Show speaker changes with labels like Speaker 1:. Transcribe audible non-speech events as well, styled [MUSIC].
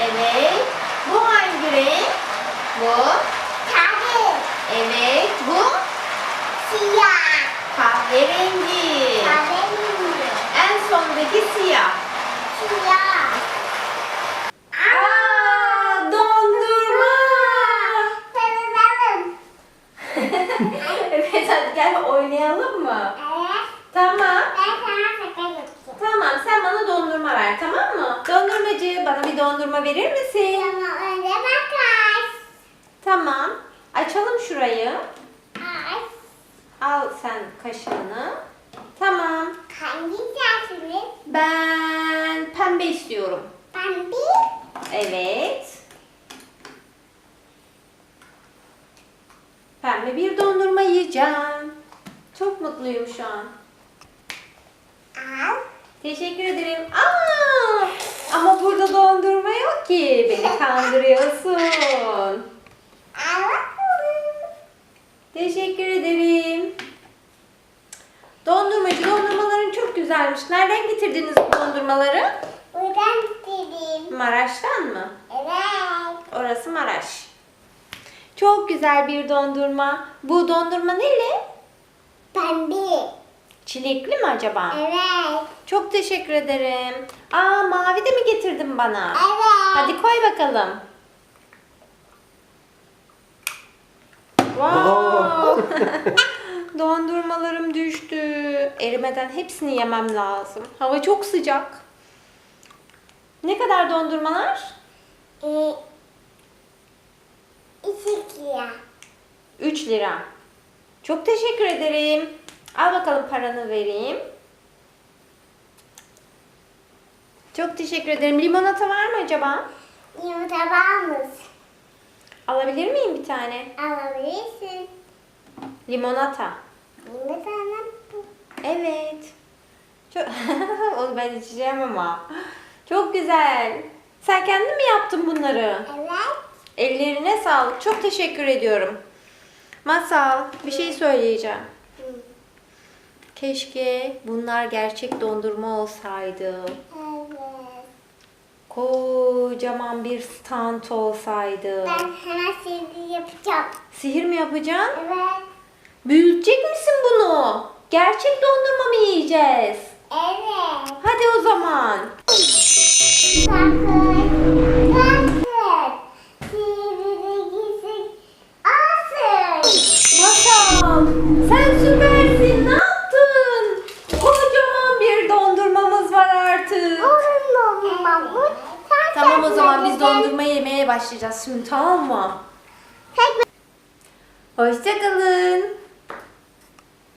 Speaker 1: Evet. Bu hangi renk? Bu. Evet. Bu kahverengi. En sondaki siyah. Aa, dondurma. [LAUGHS] evet hadi gel oynayalım mı? Tamam. Tamam sen bana dondurma ver tamam mı? Dondurmacı bana bir dondurma verir misin? Tamam. Açalım şurayı. Al sen kaşığını. Tamam.
Speaker 2: Hangi dersiniz?
Speaker 1: Ben pembe istiyorum.
Speaker 2: Bir
Speaker 1: Evet. Pembe bir dondurma yiyeceğim. Çok mutluyum şu an.
Speaker 2: al.
Speaker 1: Teşekkür ederim. Aa! Yok ki. Beni kandırıyorsun. Teşekkür ederim. Dondurmacı dondurmaların çok güzelmiş. Nereden getirdiniz bu dondurmaları?
Speaker 2: Buradan dedim.
Speaker 1: Maraş'tan mı?
Speaker 2: Evet.
Speaker 1: Orası Maraş. Çok güzel bir dondurma. Bu dondurma neli?
Speaker 2: Bir.
Speaker 1: Çilekli mi acaba?
Speaker 2: Evet.
Speaker 1: Çok teşekkür ederim. Aa mavi de mi getirdin bana?
Speaker 2: Evet.
Speaker 1: Hadi koy bakalım. Wow. [LAUGHS] Dondurmalarım düştü. Erimeden hepsini yemem lazım. Hava çok sıcak. Ne kadar dondurmalar?
Speaker 2: Ee, iki ya.
Speaker 1: 3 lira. Çok teşekkür ederim. Al bakalım paranı vereyim. Çok teşekkür ederim. Limonata var mı acaba?
Speaker 2: Yumurta var mısın?
Speaker 1: Alabilir miyim bir tane?
Speaker 2: Alabilirsin.
Speaker 1: Limonata.
Speaker 2: Ne bu?
Speaker 1: Evet. Çok... [LAUGHS] Onu ben içeceğim ama. Çok güzel. Sen kendin mi yaptın bunları?
Speaker 2: Evet.
Speaker 1: Ellerine sağlık. Çok teşekkür ediyorum. Masal, bir şey söyleyeceğim. Keşke bunlar gerçek dondurma olsaydı.
Speaker 2: Evet.
Speaker 1: Kocaman bir stand olsaydı.
Speaker 2: Ben hemen şimdi yapacağım.
Speaker 1: Sihir mi yapacaksın?
Speaker 2: Evet.
Speaker 1: Büyütecek misin bunu? Gerçek dondurma mı yiyeceğiz?
Speaker 2: Evet.
Speaker 1: Hadi o zaman.
Speaker 2: Bakın.
Speaker 1: Başlayacağız şimdi tamam mı? Hoşçakalın.